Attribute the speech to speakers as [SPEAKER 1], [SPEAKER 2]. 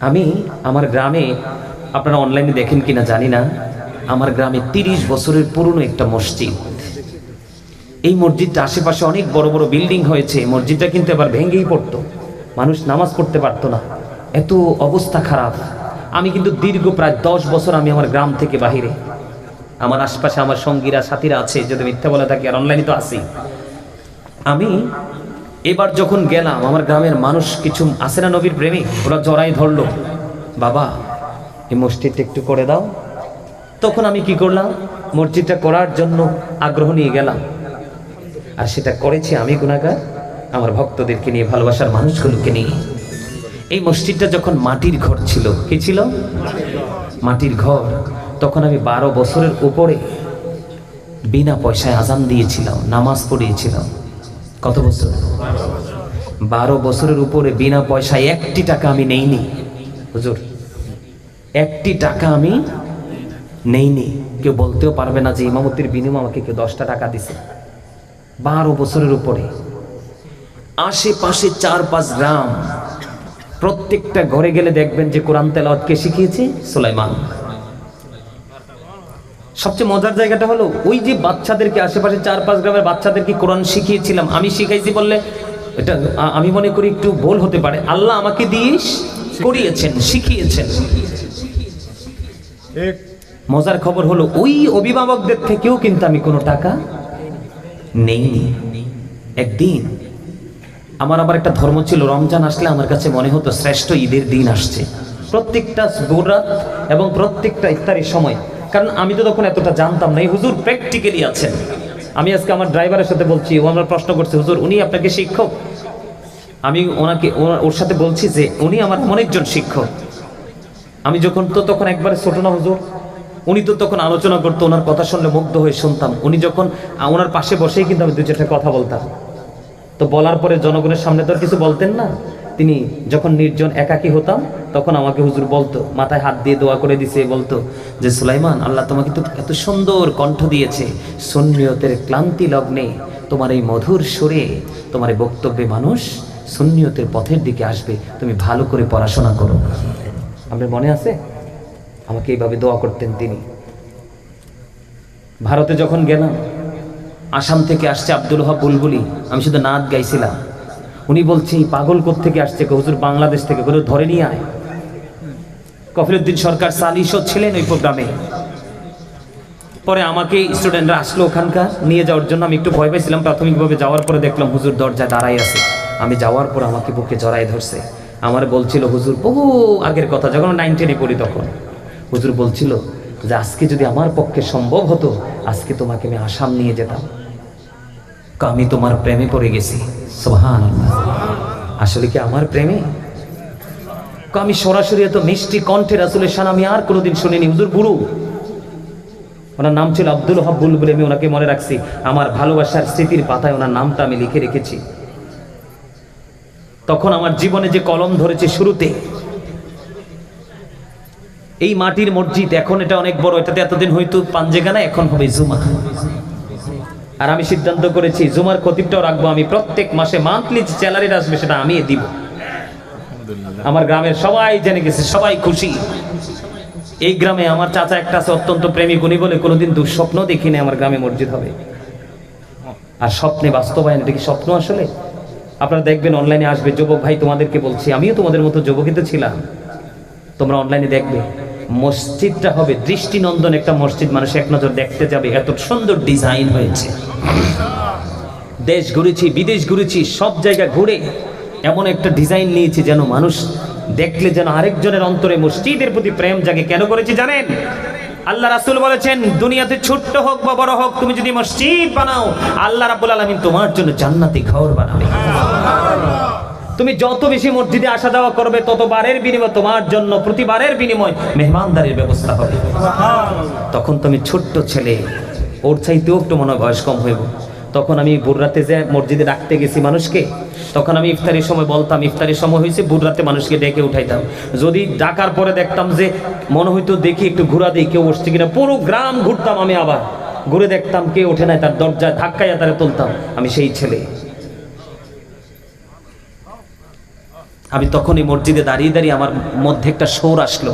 [SPEAKER 1] আমি আমার গ্রামে, আপনারা অনলাইনে দেখেন কিনা জানি না, আমার গ্রামে তিরিশ বছরের পুরনো একটা মসজিদ। এই মসজিদটা আশেপাশে অনেক বড় বড় বিল্ডিং হয়েছে মসজিদটা কিন্তু এবার ভেঙেই পড়তো। মানুষ নামাজ পড়তে পারতো না। এত অবস্থা খারাপ। আমি কিন্তু দীর্ঘ প্রায় দশ বছর আমি আমার গ্রাম থেকে বাহিরে। আমার আশপাশে আমার সঙ্গীরা, সাথীরা আছে, যদি মিথ্যা বলে থাকি, আর অনলাইনে তো আছি আমি এবার যখন গেলাম, আমার গ্রামের মানুষ কিছু আছে না নবীর প্রেমিক ওরা জড়াই ধরলো। বাবা, এই মসজিদটা একটু করে দাও। তখন আমি কি করলাম? মসজিদটা করার জন্য আগ্রহ নিয়ে গেলাম। আর সেটা করেছি আমি গুণাগার আমার ভক্তদেরকে নিয়ে, ভালোবাসার মানুষগুলোকে নিয়ে। এই মসজিদটা যখন মাটির ঘর ছিল, কি ছিল? মাটির ঘর। তখন আমি বারো বছরের উপরে বিনা পয়সায় আজান দিয়েছিলাম, নামাজ পড়িয়েছিলাম। কত বছর? বারো বছরের উপরে বিনা পয়সায় একটি টাকা আমি নেইনি। হুজুর, একটি টাকা আমি নেইনি। কেউ বলতেও পারবে না যে ইমামতির বিনিময় আমাকে কেউ দশটা টাকা দিছে। বারো বছরের উপরে আশেপাশে চার পাঁচ গ্রাম প্রত্যেকটা ঘরে গেলে দেখবেন যে কোরআন তেলাওয়াত কে শিখিয়েছে সুলাইমান। সবচেয়ে মজার জায়গাটা হলো ওই যে বাচ্চাদেরকে আশেপাশে চার পাঁচ গ্রামের বাচ্চাদেরকে কোরআন শিখিয়েছিলাম আমি শিখাইছি বললে এটা আমি মনে করি একটু ভুল হতে পারে। আল্লাহ আমাকে দিয়ে করিয়েছেন শিখিয়েছেন। মজার খবর হলো ওই অভিভাবকদের থেকেও কিন্তু আমি কোনো টাকা নেই। একদিন আমার আবার একটা ধর্ম ছিল রমজান আসলে আমার কাছে মনে হতো শ্রেষ্ঠ ঈদের দিন আসছে। প্রত্যেকটা বোরাত এবং প্রত্যেকটা ইফতারির সময় কারণ আমি তো তখন এতটা জানতাম না। এই হুজুর প্র্যাকটিক্যালি আছেন। আমি আজকে আমার ড্রাইভারের সাথে বলছি, ও আমার প্রশ্ন করছে, হুজুর, উনি আপনাকে শিক্ষক? আমি ওনাকে, ওনা- ওর সাথে বলছি যে, উনি আমার অনেকজন শিক্ষক। আমি যখন তো তখন একবারে ছোট না হুজুর। উনি তো তখন আলোচনা করতো, ওনার কথা শুনলে মুগ্ধ হয়ে শুনতাম। উনি যখন ওনার পাশে বসেই কিন্তু আমি দু চারটা কথা বলতাম। তো বলার পরে জনগণের সামনে তো আর কিছু বলতেন না। তিনি যখন নির্জন একাকী হতাম, তখন আমাকে হুজুর বলতো, মাথায় হাত দিয়ে দোয়া করে দিছে, বলতো যে, সুলাইমান, আল্লাহ তোমাকে তো এত সুন্দর কণ্ঠ দিয়েছে, সুন্নিয়তের ক্লান্তি লগ্নে তোমার এই মধুর সুরে তোমার এই বক্তব্যে মানুষ সুন্নিয়তের পথের দিকে আসবে, তুমি ভালো করে পড়াশোনা করো। আপনার মনে আছে? আমাকে এইভাবে দোয়া করতেন তিনি। ভারতে যখন গেলাম, আসাম থেকে আসছে আব্দুল হক বুলবুলি, আমি শুধু নাচ গাইছিলাম। উনি বলছে এই পাগল থেকে আসছে হুজুর বাংলাদেশ থেকে। বলে, ধরে নিয়ে আয়। কফিলুদ্দিন সরকার সালিশও ছিলেন ওই প্রোগ্রামে। পরে আমাকে স্টুডেন্টরা আসলো ওখানকার, নিয়ে যাওয়ার জন্য। আমি একটু ভয় পাইছিলাম, প্রাথমিকভাবে যাওয়ার পরে দেখলাম হুজুর দরজায় দাঁড়াই আছে। আমি যাওয়ার পর আমাকে বুকে জড়াই ধরছে। আমার বলছিল, হুজুর, বহু আগের কথা, যখন নাইন টেনে পড়ি তখন। হুজুর বলছিল যে, আজকে যদি আমার পক্ষে সম্ভব হতো, আজকে তোমাকে আমি আসাম নিয়ে যেতাম। আমি তোমার প্রেমে পড়ে গেছি। সোহান আসলে কি আমার প্রেমে? আমি সরাসরি এত মিষ্টি কণ্ঠে রাসুলের শান আমি আর কোনোদিন শুনিনি। হুজুর বুড়ো ওনার নাম ছিল আব্দুল হাব বলে আমি ওনাকে মনে রাখছি। আমার ভালোবাসার স্মৃতির পাতায় ওনার নামটা আমি লিখে রেখেছি। তখন আমার জীবনে যে কলম ধরেছে শুরুতে, এই মাটির মসজিদ, এখন এটা অনেক বড়। এটাতে এতদিন হয়তো পাঞ্জেগানা এখন হবে জুমা। আর আমি সিদ্ধান্ত করেছি জুমার খতিবটাও রাখব। আমি প্রত্যেক মাসে মান্থলি যে স্যালারিটা আসবে সেটা আমি দিব। আমার গ্রামের সবাই জেনে গেছে সবাই খুশি। এই গ্রামে আমার চাচা একটা আছে অত্যন্ত প্রেমিক। উনি বলে কোনোদিন দুঃস্বপ্ন দেখিনি আমার গ্রামে মসজিদ হবে। আর স্বপ্নে বাস্তবায়ন এটা কি স্বপ্ন আসলে? আপনারা দেখবেন অনলাইনে আসবে যুবক ভাই তোমাদেরকে বলছি আমিও তোমাদের মতো যুবকই তো ছিলাম। তোমরা অনলাইনে দেখবে। মসজিদটা হবে দৃষ্টিনন্দন একটা মসজিদ, মানুষ এক নজর দেখতে যাবে। এত সুন্দর ডিজাইন হয়েছে। দেশ ঘুরেছি, বিদেশ ঘুরেছি, সব জায়গা ঘুরে এমন একটা ডিজাইন নিয়েছি যেন মানুষ দেখলে যেন আরেকজনের অন্তরে মসজিদের প্রতি প্রেম জাগে। কেন করেছি জানেন? আল্লাহ রাসুল বলেছেন, দুনিয়াতে ছোট্ট হোক বা বড় হোক, তুমি যদি মসজিদ বানাও, আল্লাহ রাবুল আলমিন তোমার জন্য জান্নাতি ঘর বানাবে। তুমি যত বেশি মসজিদে আসা যাওয়া করবে তত বারের বিনিময় তোমার জন্য, প্রতিবারের বিনিময় মেহমানদারির ব্যবস্থা হবে। তখন তুমি ছোট্ট ছেলে, ওর চাইতেও একটু মনে হয় বয়স কম হইব। তখন আমি বুড়রাতে যে মসজিদে ডাকতে গেছি মানুষকে, তখন আমি ইফতারির সময় বলতাম, ইফতারির সময় হয়েছে বুড়রাতে মানুষকে ডেকে উঠাইতাম। যদি ডাকার পরে দেখতাম যে মনে হইতো দেখি একটু ঘোরা দিই, কেউ বসছে কিনা, পুরো গ্রাম ঘুরতাম আমি আবার। ঘুরে দেখতাম, কে ওঠে নাই তার দরজায় ধাক্কাইয়া তারা তুলতাম। আমি সেই ছেলে। আমি তখন এই মসজিদে দাঁড়িয়ে দাঁড়িয়ে আমার মধ্যে একটা সৌর আসলো।